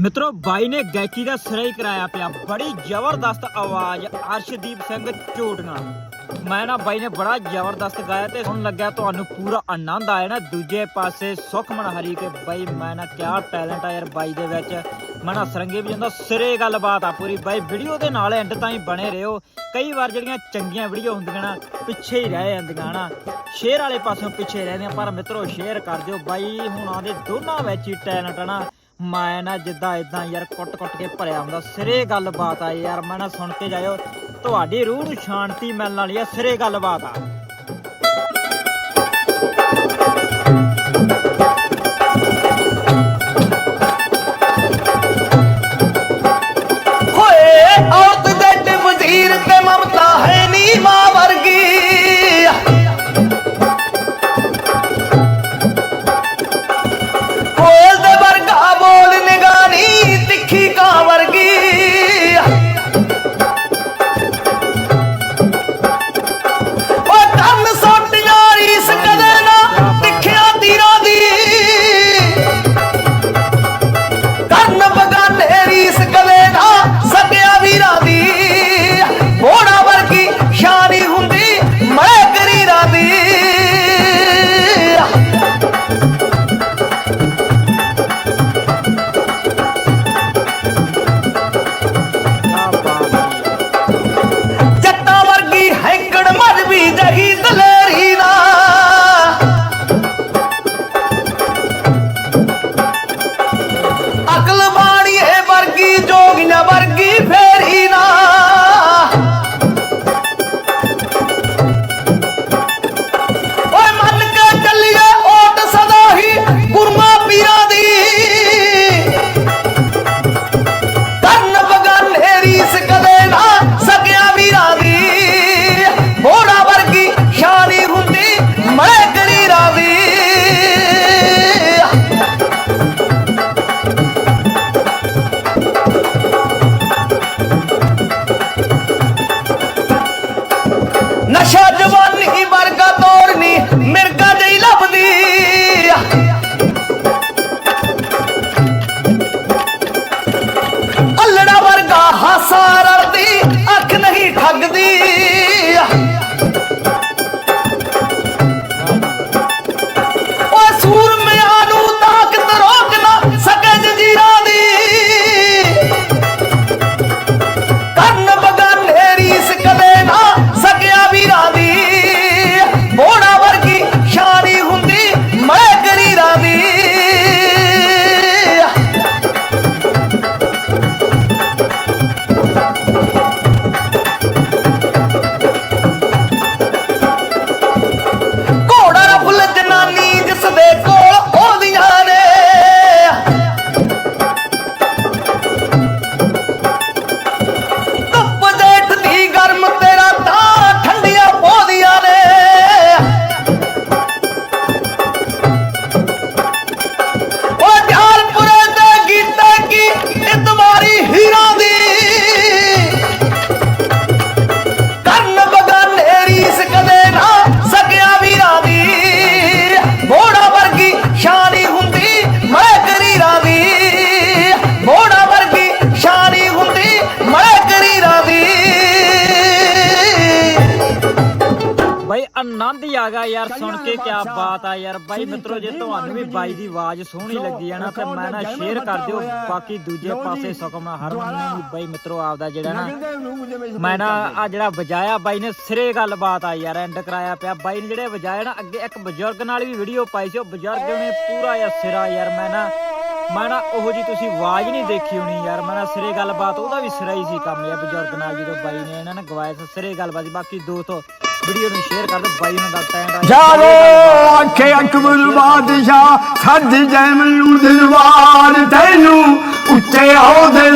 ਮਿੱਤਰੋ, ਬਾਈ ਨੇ ਗਾਇਕੀ ਦਾ ਸਿਰਾ ਹੀ ਕਰਾਇਆ ਪਿਆ। ਬੜੀ ਜ਼ਬਰਦਸਤ ਆਵਾਜ਼, ਅਰਸ਼ਦੀਪ ਸਿੰਘ ਝੋਟੀਆਂ ਮੈਂ ਨਾ ਬਾਈ ਨੇ ਬੜਾ ਜ਼ਬਰਦਸਤ ਗਾਇਆ ਤੇ ਸੁਣ ਲੱਗਿਆ, ਤੁਹਾਨੂੰ ਪੂਰਾ ਆਨੰਦ ਆਇਆ ਨਾ। ਦੂਜੇ ਪਾਸੇ ਸੁਖਮਨ ਹਰੀ ਕੇ, ਬਾਈ, ਮੈਂ ਨਾ ਕਿਆ ਟੈਲੈਂਟ ਆ ਯਾਰ ਬਾਈ ਦੇ ਵਿੱਚ। ਮੈਂ ਨਾ ਸਰੰਗੇ ਵੀ ਜਾਂਦਾ, ਸਿਰੇ ਗੱਲਬਾਤ ਆ ਪੂਰੀ। ਬਾਈ, ਵੀਡੀਓ ਦੇ ਨਾਲ ਐਂਡ ਤਾਈਂ ਬਣੇ ਰਹੋ। ਕਈ ਵਾਰ ਜਿਹੜੀਆਂ ਚੰਗੀਆਂ ਵੀਡੀਓ ਹੁੰਦੀਆਂ ਨਾ, ਪਿੱਛੇ ਹੀ ਰਹਿ ਜਾਂਦੀਆਂ ਨਾ। ਸ਼ੇਅਰ ਵਾਲੇ ਪਾਸਿਓਂ ਪਿੱਛੇ ਰਹਿੰਦੀਆਂ ਪਰ ਮਿੱਤਰੋ, ਸ਼ੇਅਰ ਕਰ ਦਿਓ। ਬਾਈ, ਹੁਣ ਦੇ ਦੋਨਾਂ ਵਿੱਚ ਹੀ ਟੈਲੈਂਟ ਆ ਨਾ। ਮੈਂ ਨਾ ਜਿੱਦਾਂ ਇਦਾਂ ਯਾਰ ਕੁੱਟ-ਕੁੱਟ ਕੇ ਭਰਿਆ ਹੁੰਦਾ, ਸਿਰੇ ਗੱਲਬਾਤ ਆ ਯਾਰ, ਮੈਂ ਨਾ ਸੁਣ ਕੇ ਜਾਇਓ, ਤੁਹਾਡੀ ਰੂਹ ਨੂੰ ਸ਼ਾਂਤੀ ਮਿਲਣ ਵਾਲੀ ਆ, ਸਿਰੇ ਗੱਲਬਾਤ ਆ। ਜੋਗੀਆਂ ਵਰਗੀ ਫੇਰੀ ਨਾ ਨਸ਼ਾ ਜਵਾਨੀ ਵਰਗਾ ਤੋੜਨੀ ਮਿਰਗਾ ਜਈ ਲੱਭਦੀ। ਅੱਲੜਾ ਵਰਗਾ ਹਾਸਾ ਰਲਦੀ ਅੱਖ ਨਹੀਂ ਠੱਗਦੀ। ਆਨੰਦ ਹੀ ਆ ਗਿਆ ਯਾਰ ਸੁਣ ਕੇ ਕਿਆ ਬਾਤ ਆ ਯਾਰ। ਬਾਈ ਮਿੱਤਰੋ ਜੇ ਤੁਹਾਨੂੰ ਵੀ ਬਾਈ ਦੀ ਆਵਾਜ਼ ਸੋਹਣੀ ਲੱਗੀ ਆ ਨਾ ਤੇ ਮੈਂ ਨਾ ਸ਼ੇਅਰ ਕਰ ਦਿਓ। ਬਾਕੀ ਦੂਜੇ ਪਾਸੇ ਸੁਖਮਨਾ ਹਰਮਨ ਨੇ ਬਾਈ ਮਿੱਤਰੋ ਆਪਦਾ ਜਿਹੜਾ ਨਾ ਮੈਂ ਨਾ ਆ ਜਿਹੜਾ ਵਜਾਇਆ ਬਾਈ ਨੇ ਸਿਰੇ ਗੱਲਬਾਤ ਆ ਯਾਰ ਐਂਡ ਕਰਾਇਆ ਪਿਆ। ਬਾਈ ਨੇ ਜਿਹੜੇ ਵਜਾਇਆ ਨਾ ਅੱਗੇ ਇੱਕ ਬਜ਼ੁਰਗ ਨਾਲ ਵੀ ਵੀਡੀਓ ਪਾਈ ਸੀ ਉਹ ਬਜ਼ੁਰਗ ਨੇ ਪੂਰਾ ਯਾਰ ਸਿਰਾ ਯਾਰ ਮੈਂ ਨਾ ਮੈਂ ਨਾ ਉਹੋ ਜੀ ਤੁਸੀਂ ਆਵਾਜ਼ ਨਹੀਂ ਦੇਖੀ ਹੋਣੀ ਯਾਰ ਮੈਂ ਨਾ ਸਿਰੇ ਗੱਲਬਾਤ ਉਹਦਾ ਵੀ ਸਿਰਾ ਹੀ ਸੀ ਕੰਮ ਯਾਰ ਬਜ਼ੁਰਗ ਨਾਲ ਜਦੋਂ ਬਾਈ ਨੇ ਇਹਨਾਂ ਨੇ ਗਵਾਇਆ ਸਿਰੇ ਗੱਲਬਾਤ ਬਾਕੀ ਦੋਸਤੋ ਵੀਡੀਓ ਨੂੰ ਸ਼ੇਅਰ ਕਰ ਦਿਓ ਬਾਈ ਨੂੰ ਦਿਲਵਾਰ ਤੈਨੂੰ ਉੱਚੇ ਆਉਦੇ